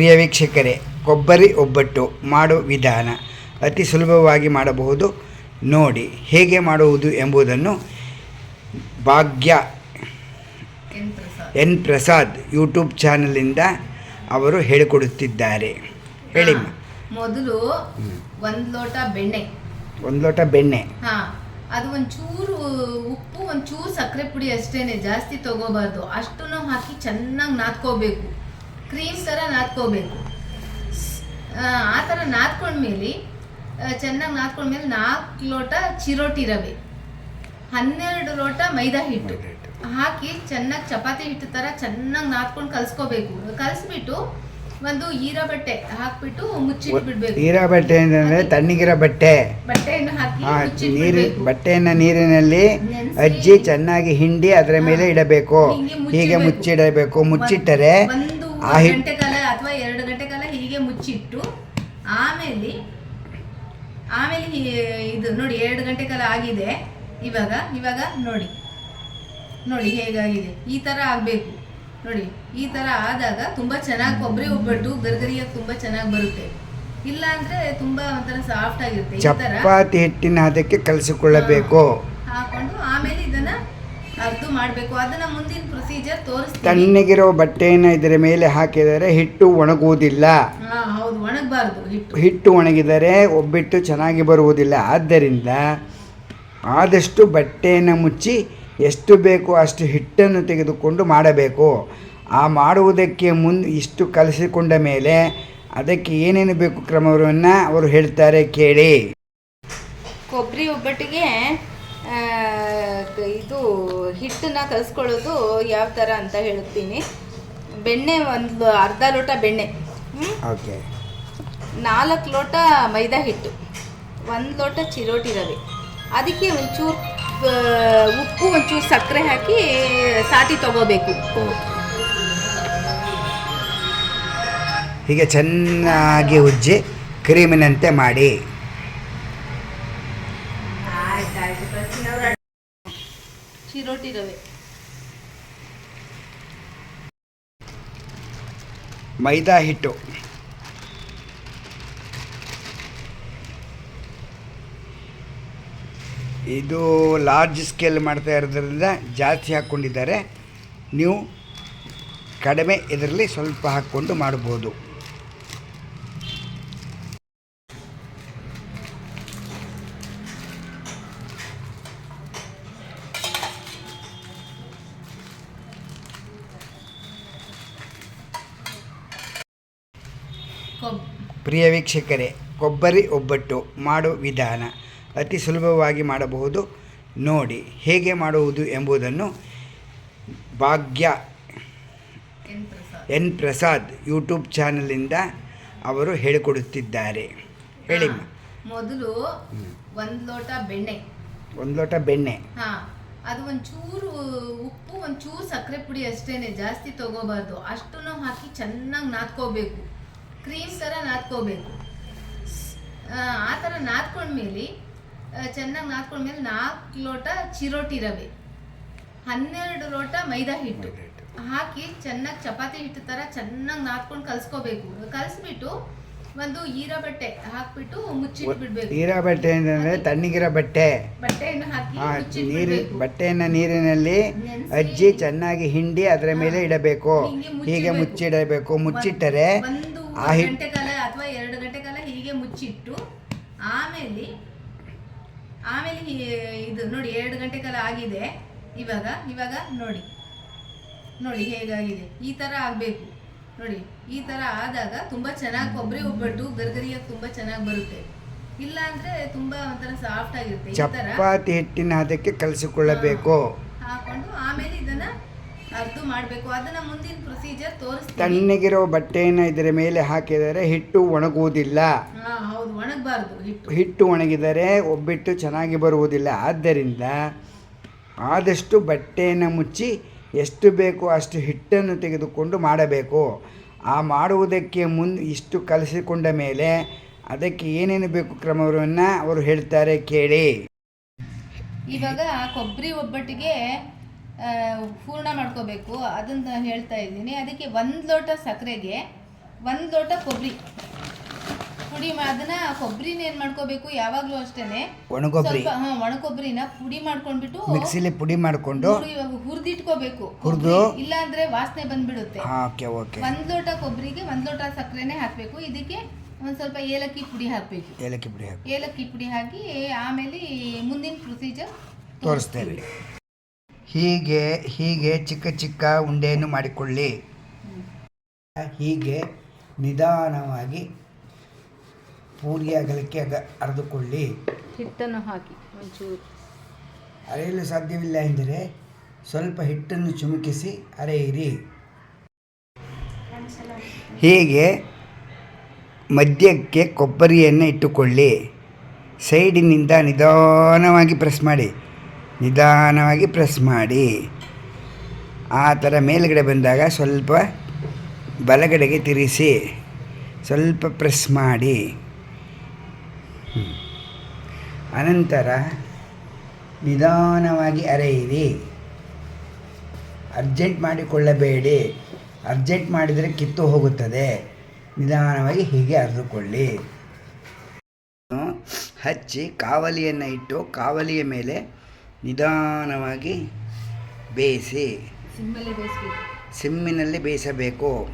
ಪ್ರಿಯ ವೀಕ್ಷಕರೇ ಕೊಬ್ಬರಿ ಒಬ್ಬಟ್ಟು ಮಾಡೋ ವಿಧಾನ ಅತಿ ಸುಲಭವಾಗಿ ಮಾಡಬಹುದು. ನೋಡಿ ಹೇಗೆ ಮಾಡುವುದು ಎಂಬುದನ್ನು ಭಾಗ್ಯ ಎನ್ ಪ್ರಸಾದ್ ಯೂಟ್ಯೂಬ್ ಚಾನಲಿಂದ ಅವರು ಹೇಳಿಕೊಡುತ್ತಿದ್ದಾರೆ. ಹೇಳಿ ಮೊದಲು ಒಂದು ಲೋಟ ಬೆಣ್ಣೆ. ಒಂದು ಲೋಟ ಬೆಣ್ಣೆ. ಹಾ ಅದು ಒಂಚೂರು ಉಪ್ಪು ಒಂಚೂರು ಸಕ್ಕರೆ ಪುಡಿ ಅಷ್ಟೇನೆ ಜಾಸ್ತಿ ತಗೋಬಾರ್ದು. ಅಷ್ಟನ್ನು ಹಾಕಿ ಚೆನ್ನಾಗಿ ನಾದ್ಕೋಬೇಕು. ಕ್ರೀಮ್ ಥರ ನಾದ್ಕೋಬೇಕು. ಆ, ಥರ ನಾದ್ಕೊಂಡ್ಮೇಲೆ ಚೆನ್ನಾಗಿ ನಾದ್ಕೊಂಡ್ಮೇಲೆ ನಾಲ್ಕು ಲೋಟ ಚಿರೋಟಿ ರವೆ ಹನ್ನೆರಡು ಲೋಟ ಮೈದಾ ಹಿಟ್ಟು ಹಾಕಿ ಚೆನ್ನಾಗಿ ಚಪಾತಿ ಹಿಟ್ಟು ಥರ ಚೆನ್ನಾಗಿ ನಾದ್ಕೊಂಡು ಕಲ್ಸ್ಕೋಬೇಕು. ಕಲಿಸ್ಬಿಟ್ಟು ಒಂದು ಈರ ಬಟ್ಟೆ ಹಾಕ್ಬಿಟ್ಟು ಮುಚ್ಚಿಟ್ಬಿಡ್ಬೇಕು. ಈರ ಬಟ್ಟೆ ಅಂದರೆ ತಣ್ಣಗಿರೋ ಬಟ್ಟೆ. ಬಟ್ಟೆಯನ್ನು ಹಾಕಿ ನೀರು ಬಟ್ಟೆಯನ್ನು ನೀರಿನಲ್ಲಿ ಅಜ್ಜಿ ಚೆನ್ನಾಗಿ ಹಿಂಡಿ ಅದರ ಮೇಲೆ ಇಡಬೇಕು. ಹಿಂಗೆ ಮುಚ್ಚಿಡಬೇಕು. ಮುಚ್ಚಿಟ್ಟರೆ ಆ ಗಂಟೆ ಕಾಲ ಅಥವಾ ಎರಡು ಗಂಟೆ ಕಾಲ ಹೀಗೆ ಮುಚ್ಚಿಟ್ಟು ಆಮೇಲೆ ಆಮೇಲೆ ಇದು ನೋಡಿ ಎರಡು ಗಂಟೆ ಕಾಲ ಆಗಿದೆ. ಇವಾಗ ಇವಾಗ ನೋಡಿ. ನೋಡಿ ಹೇಗಾಗಿದೆ. ಈ ತರ ಆಗಬೇಕು. ನೋಡಿ ಈ ತರ ಆದಾಗ ತುಂಬಾ ಚೆನ್ನಾಗಿ ಕೊಬ್ಬರಿ ಒಬ್ಬಟ್ಟು ಗರ್ಗರಿಯಾಗಿ ತುಂಬಾ ಚೆನ್ನಾಗಿ ಬರುತ್ತೆ. ಇಲ್ಲ ಅಂದ್ರೆ ತುಂಬಾ ಒಂಥರ ಸಾಫ್ಟ್ ಆಗಿರುತ್ತೆ ಈ ತರ. ಚಪಾತಿ ಹಿಟ್ಟಿನ ಅದಕ್ಕೆ ಕಲಸಿಕೊಳ್ಳಬೇಕು. ಅರ್ದು ಮಾಡಬೇಕು. ಅದನ್ನ ಮುಂದಿನ ಪ್ರೊಸೀಜರ್ ತೋರಿಸ್ತೀನಿ. ತಣ್ಣಗಿರೋ ಬಟ್ಟೆಯನ್ನು ಇದರ ಮೇಲೆ ಹಾಕಿದರೆ ಹಿಟ್ಟು ಒಣಗುವುದಿಲ್ಲ. ಹಾ ಹೌದು ಒಣಗಬಾರದು ಹಿಟ್ಟು. ಹಿಟ್ಟು ಒಣಗಿದರೆ ಒಬ್ಬಿಟ್ಟು ಚೆನ್ನಾಗಿ ಬರುವುದಿಲ್ಲ. ಆದ್ದರಿಂದ ಆದಷ್ಟು ಬಟ್ಟೆಯನ್ನು ಮುಚ್ಚಿ ಎಷ್ಟು ಬೇಕೋ ಅಷ್ಟು ಹಿಟ್ಟನ್ನು ತೆಗೆದುಕೊಂಡು ಮಾಡಬೇಕು. ಆ ಮಾಡುವುದಕ್ಕೆ ಮುಂದೆ ಇಷ್ಟು ಕಲಸಿಕೊಂಡ ಮೇಲೆ ಅದಕ್ಕೆ ಏನೇನು ಬೇಕು ಕ್ರಮವನ್ನು ಅವರು ಹೇಳ್ತಾರೆ ಕೇಳಿ. ಕೊಬ್ಬರಿ ಒಬ್ಬಟ್ಟಿಗೆ ಇದು ಹಿಟ್ಟನ್ನ ಕಲಿಸ್ಕೊಳ್ಳೋದು ಯಾವ ಥರ ಅಂತ ಹೇಳ್ತೀನಿ ಬೆಣ್ಣೆ ಒಂದು ಅರ್ಧ ಲೋಟ ಬೆಣ್ಣೆ? ಓಕೆ. ನಾಲ್ಕು ಲೋಟ ಮೈದಾ ಹಿಟ್ಟು ಒಂದು ಲೋಟ ಚಿರೋಟಿ ರವೆ. ಅದಕ್ಕೆ ಒಂಚೂರು ಉಪ್ಪು ಒಂಚೂರು ಸಕ್ಕರೆ ಹಾಕಿ ಸಾಟಿ ತಗೋಬೇಕು. ಹೀಗೆ ಚೆನ್ನಾಗಿ ಉಜ್ಜಿ ಕ್ರೀಮಿನಂತೆ ಮಾಡಿ. ಚಿರೋಟಿ ರವೆ. ಮೈದಾ ಹಿಟ್ಟು. ಇದು ಲಾರ್ಜ್ ಸ್ಕೇಲ್ ಮಾಡ್ತಾ ಇರೋದ್ರಿಂದ ಜಾಸ್ತಿ ಹಾಕ್ಕೊಂಡಿದ್ದಾರೆ. ನೀವು ಕಡಿಮೆ ಇದರಲ್ಲಿ ಸ್ವಲ್ಪ ಹಾಕ್ಕೊಂಡು ಮಾಡ್ಬೋದು. ಪ್ರಿಯ ವೀಕ್ಷಕರೇ ಕೊಬ್ಬರಿ ಒಬ್ಬಟ್ಟು ಮಾಡೋ ವಿಧಾನ ಅತಿ ಸುಲಭವಾಗಿ ಮಾಡಬಹುದು. ನೋಡಿ ಹೇಗೆ ಮಾಡುವುದು ಎಂಬುದನ್ನು ಭಾಗ್ಯ ಎನ್ ಪ್ರಸಾದ್. ಯೂಟ್ಯೂಬ್ ಚಾನಲಿಂದ ಅವರು ಹೇಳಿಕೊಡುತ್ತಿದ್ದಾರೆ. ಹೇಳಿ ಮೊದಲು ಒಂದು ಲೋಟ ಬೆಣ್ಣೆ. ಒಂದು ಲೋಟ ಬೆಣ್ಣೆ. ಅದು ಒಂಚೂರು ಉಪ್ಪು ಒಂಚೂರು ಸಕ್ಕರೆ ಪುಡಿ ಅಷ್ಟೇನೆ ಜಾಸ್ತಿ ತಗೋಬಾರ್ದು. ಅಷ್ಟನ್ನು ಹಾಕಿ ಚೆನ್ನಾಗಿ ನಾದ್ಕೋಬೇಕು. ಕ್ರೀಮ್ ಥರ ನಾದ್ಕೋಬೇಕು. ಆ, ಥರ ನಾದ್ಕೊಂಡ್ಮೇಲೆ ಚೆನ್ನಾಗಿ ನಾದ್ಕೊಂಡ್ಮೇಲೆ ನಾಲ್ಕು ಲೋಟ ಚಿರೋಟಿ ರವೆ ಹನ್ನೆರಡು ಲೋಟ ಮೈದಾ ಹಿಟ್ಟು. ಹಾಕಿ ಚೆನ್ನಾಗಿ ಚಪಾತಿ ಹಿಟ್ಟು ಥರ ಚೆನ್ನಾಗಿ ನಾದ್ಕೊಂಡು ಕಲ್ಸ್ಕೋಬೇಕು. ಕಲಿಸ್ಬಿಟ್ಟು ಒಂದು ಈರ ಬಟ್ಟೆ ಹಾಕ್ಬಿಟ್ಟು ಮುಚ್ಚಿಟ್ಬಿಡ್ಬೇಕು ಈರ ಬಟ್ಟೆ ಅಂದರೆ ತಣ್ಣಗಿರೋ ಬಟ್ಟೆ. ಬಟ್ಟೆಯನ್ನು ಹಾಕಿ ನೀರು ಬಟ್ಟೆಯನ್ನು ನೀರಿನಲ್ಲಿ ಅಜ್ಜಿ ಚೆನ್ನಾಗಿ ಹಿಂಡಿ ಅದರ ಮೇಲೆ ಇಡಬೇಕು. ಹಿಂಗೆ ಮುಚ್ಚಿಡಬೇಕು. ಮುಚ್ಚಿಟ್ಟರೆ ಆ ಗಂಟೆ ಕಾಲ ಅಥವಾ ಎರಡು ಗಂಟೆ ಕಾಲ ಹೀಗೆ ಮುಚ್ಚಿಟ್ಟು ಆಮೇಲೆ ಆಮೇಲೆ ಇದು ನೋಡಿ ಎರಡು ಗಂಟೆ ಕಾಲ ಆಗಿದೆ. ಇವಾಗ ಇವಾಗ ನೋಡಿ. ನೋಡಿ ಹೇಗಾಗಿದೆ. ಈ ತರ ಆಗಬೇಕು. ನೋಡಿ ಈ ತರ ಆದಾಗ ತುಂಬಾ ಚೆನ್ನಾಗಿ ಕೊಬ್ಬರಿ ಒಬ್ಬಟ್ಟು ಗರ್ಗರಿಯಾಗಿ ತುಂಬಾ ಚೆನ್ನಾಗಿ ಬರುತ್ತೆ. ಇಲ್ಲ ಅಂದ್ರೆ ತುಂಬಾ ಒಂಥರ ಸಾಫ್ಟ್ ಆಗಿರುತ್ತೆ. ಈ ತರ ಚಪಾತಿ ಹಿಟ್ಟಿನ ಅದಕ್ಕೆ ಕಲಸಿಕೊಳ್ಳಬೇಕು. ಹಾಕೊಂಡು ಆಮೇಲೆ ಅರ್ದು ಮಾಡಬೇಕು. ಅದನ್ನ ಮುಂದಿನ ಪ್ರೊಸೀಜರ್ ತೋರಿಸ್ತೀನಿ. ತಣ್ಣಗಿರೋ ಬಟ್ಟೆಯನ್ನು ಇದರ ಮೇಲೆ ಹಾಕಿದರೆ ಹಿಟ್ಟು ಒಣಗುವುದಿಲ್ಲ. ಹಾ ಹೌದು ಒಣಗಬಾರ್ದು ಹಿಟ್ಟು. ಹಿಟ್ಟು ಒಣಗಿದರೆ ಒಬ್ಬಿಟ್ಟು ಚೆನ್ನಾಗಿ ಬರುವುದಿಲ್ಲ. ಆದ್ದರಿಂದ ಆದಷ್ಟು ಬಟ್ಟೆಯನ್ನು ಮುಚ್ಚಿ ಎಷ್ಟು ಬೇಕೋ ಅಷ್ಟು ಹಿಟ್ಟನ್ನು ತೆಗೆದುಕೊಂಡು ಮಾಡಬೇಕು. ಆ ಮಾಡುವುದಕ್ಕೆ ಮುನ್ ಇಷ್ಟು ಕಲಸಿಕೊಂಡ ಮೇಲೆ ಅದಕ್ಕೆ ಏನೇನು ಬೇಕು ಕ್ರಮವನ್ನು ಅವರು ಹೇಳ್ತಾರೆ ಕೇಳಿ. ಇವಾಗ ಕೊಬ್ಬರಿ ಒಬ್ಬಟ್ಟಿಗೆ ಹೂರ್ಣ ಮಾಡ್ಕೋಬೇಕು ಅದನ್ನ ಹೇಳ್ತಾ ಇದ್ದೀನಿ. ಅದಕ್ಕೆ ಒಂದು ಲೋಟ ಸಕ್ಕರೆಗೆ ಒಂದು ಲೋಟ ಕೊಬ್ಬರಿ ಪುಡಿ ಅದನ್ನ ಕೊಬ್ಬರಿನ ಏನು ಮಾಡ್ಕೋಬೇಕು? ಯಾವಾಗಲೂ ಅಷ್ಟೇನೆ. ಒಣಗೊಬ್ಬರಿ ಹಾಂ ಪುಡಿ ಮಾಡ್ಕೊಂಡ್ಬಿಟ್ಟು ಮಿಕ್ಸಿಲಿ ಪುಡಿ ಮಾಡ್ಕೊಂಡು ಹುರಿದಿಟ್ಕೋಬೇಕು. ಹುರಿದು ಇಲ್ಲ ಅಂದ್ರೆ ವಾಸನೆ ಬಂದ್ಬಿಡುತ್ತೆ. ಹಾಂ ಓಕೆ ಓಕೆ. ಒಂದ್ ಲೋಟ ಕೊಬ್ಬರಿಗೆ ಒಂದ್ ಲೋಟ ಸಕ್ಕರೆನೆ ಹಾಕ್ಬೇಕು. ಇದಕ್ಕೆ ಒಂದ್ ಸ್ವಲ್ಪ ಏಲಕ್ಕಿ ಪುಡಿ ಹಾಕ್ಬೇಕು. ಏಲಕ್ಕಿ ಪುಡಿ ಹಾಕಿ ಏಲಕ್ಕಿ ಪುಡಿ ಹಾಕಿ ಆಮೇಲೆ ಮುಂದಿನ ಪ್ರೊಸೀಜರ್ ತೋರಿಸ್ತೇವೆ. ಹೀಗೆ ಹೀಗೆ ಚಿಕ್ಕ ಚಿಕ್ಕ ಉಂಡೆಯನ್ನು ಮಾಡಿಕೊಳ್ಳಿ. ಹೀಗೆ ನಿಧಾನವಾಗಿ ಪೂರಿ ಅಗಲಕ್ಕೆ ಅಗ ಅರೆದುಕೊಳ್ಳಿ. ಹಿಟ್ಟನ್ನು ಹಾಕಿ ಒಂಚೂರು. ಅರೆಯಲು ಸಾಧ್ಯವಿಲ್ಲ ಎಂದರೆ ಸ್ವಲ್ಪ ಹಿಟ್ಟನ್ನು ಚುಮುಕಿಸಿ ಅರೆಯಿರಿ. ಹೀಗೆ ಮಧ್ಯಕ್ಕೆ ಕೊಬ್ಬರಿಯನ್ನು ಇಟ್ಟುಕೊಳ್ಳಿ. ಸೈಡಿನಿಂದ ನಿಧಾನವಾಗಿ ಪ್ರೆಸ್ ಮಾಡಿ. ನಿಧಾನವಾಗಿ ಪ್ರೆಸ್ ಮಾಡಿ. ಆ ಥರ ಮೇಲುಗಡೆ ಬಂದಾಗ ಸ್ವಲ್ಪ ಬಲಗಡೆಗೆ ತಿರುಗಿಸಿ ಸ್ವಲ್ಪ ಪ್ರೆಸ್ ಮಾಡಿ. ಅನಂತರ ನಿಧಾನವಾಗಿ ಅರೆಯಿರಿ. ಅರ್ಜೆಂಟ್ ಮಾಡಿಕೊಳ್ಳಬೇಡಿ. ಅರ್ಜೆಂಟ್ ಮಾಡಿದರೆ ಕಿತ್ತು ಹೋಗುತ್ತದೆ. ನಿಧಾನವಾಗಿ ಹೀಗೆ ಅರೆದುಕೊಳ್ಳಿ. ಹಚ್ಚಿ ಕಾವಲಿಯನ್ನು ಇಟ್ಟು ಕಾವಲಿಯ ಮೇಲೆ ನಿಧಾನವಾಗಿ ಬೇಯಿಸಿ. ಸಿಮ್ಮಿನಲ್ಲಿ ಬೇಯಿಸಬೇಕು.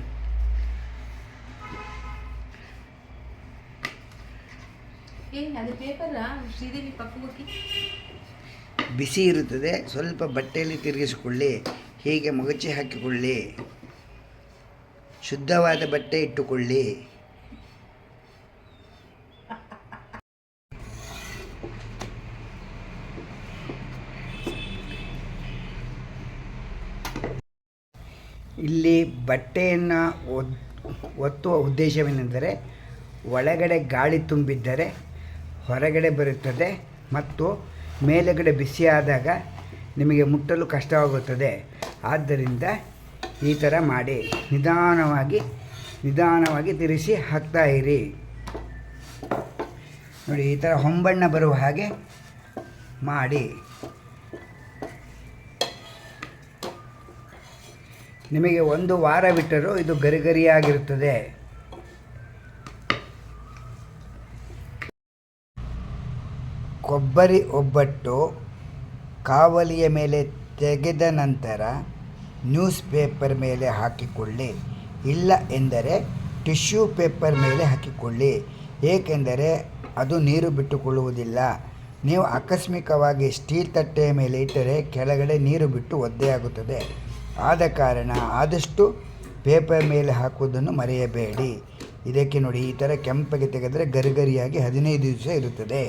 ಬಿಸಿ ಇರುತ್ತದೆ. ಸ್ವಲ್ಪ ಬಟ್ಟೆಯಲ್ಲಿ ತಿರುಗಿಸಿಕೊಳ್ಳಿ. ಹೀಗೆ ಮಗಚಿ ಹಾಕಿಕೊಳ್ಳಿ. ಶುದ್ಧವಾದ ಬಟ್ಟೆ ಇಟ್ಟುಕೊಳ್ಳಿ ಇಲ್ಲಿ ಬಟ್ಟೆಯನ್ನು ಒತ್ತುವ ಉದ್ದೇಶವೇನೆಂದರೆ ಒಳಗಡೆ ಗಾಳಿ ತುಂಬಿದ್ದರೆ ಹೊರಗಡೆ ಬರುತ್ತದೆ ಮತ್ತು ಮೇಲುಗಡೆ ಬಿಸಿಯಾದಾಗ ನಿಮಗೆ ಮುಟ್ಟಲು ಕಷ್ಟವಾಗುತ್ತದೆ. ಆದ್ದರಿಂದ ಈ ಥರ ಮಾಡಿ ನಿಧಾನವಾಗಿ ನಿಧಾನವಾಗಿ ತಿರುಗಿಸಿ ಹಾಕ್ತಾ ಇರಿ. ನೋಡಿ, ಈ ಥರ ಹೊಂಬಣ್ಣ ಬರುವ ಹಾಗೆ ಮಾಡಿ. ನಿಮಗೆ ಒಂದು ವಾರ ಬಿಟ್ಟರೂ ಇದು ಗರಿಗರಿಯಾಗಿರುತ್ತದೆ. ಕೊಬ್ಬರಿ ಒಬ್ಬಟ್ಟು ಕಾವಲಿಯ ಮೇಲೆ ತೆಗೆದ ನಂತರ ನ್ಯೂಸ್ ಪೇಪರ್ ಮೇಲೆ ಹಾಕಿಕೊಳ್ಳಿ. ಇಲ್ಲ ಎಂದರೆ ಟಿಶ್ಯೂ ಪೇಪರ್ ಮೇಲೆ ಹಾಕಿಕೊಳ್ಳಿ. ಏಕೆಂದರೆ ಅದು ನೀರು ಬಿಟ್ಟುಕೊಳ್ಳುವುದಿಲ್ಲ. ನೀವು ಆಕಸ್ಮಿಕವಾಗಿ ಸ್ಟೀಲ್ ತಟ್ಟೆಯ ಮೇಲೆ ಇಟ್ಟರೆ ಕೆಳಗಡೆ ನೀರು ಬಿಟ್ಟು ಒದ್ದೆಯಾಗುತ್ತದೆ. ಆದ ಕಾರಣ ಆದಷ್ಟು ಪೇಪರ್ ಮೇಲೆ ಹಾಕುವುದನ್ನು ಮರೆಯಬೇಡಿ. ಇದಕ್ಕೆ ನೋಡಿ ಈ ಥರ ಕೆಂಪಗೆ ತೆಗೆದರೆ ಗರಿಗರಿಯಾಗಿ ಹದಿನೈದು ದಿವಸ ಇರುತ್ತದೆ.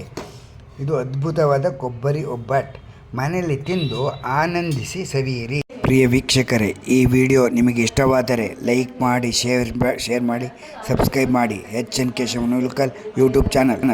ಇದು ಅದ್ಭುತವಾದ ಕೊಬ್ಬರಿ ಒಬ್ಬಟ್. ಮನೆಯಲ್ಲಿ ತಿಂದು ಆನಂದಿಸಿ ಸವಿಯಿರಿ. ಪ್ರಿಯ ವೀಕ್ಷಕರೇ, ಈ ವಿಡಿಯೋ ನಿಮಗೆ ಇಷ್ಟವಾದರೆ ಲೈಕ್ ಮಾಡಿ, ಶೇರ್ ಶೇರ್ ಮಾಡಿ, ಸಬ್ಸ್ಕ್ರೈಬ್ ಮಾಡಿ. H N Keshava YouTube channel.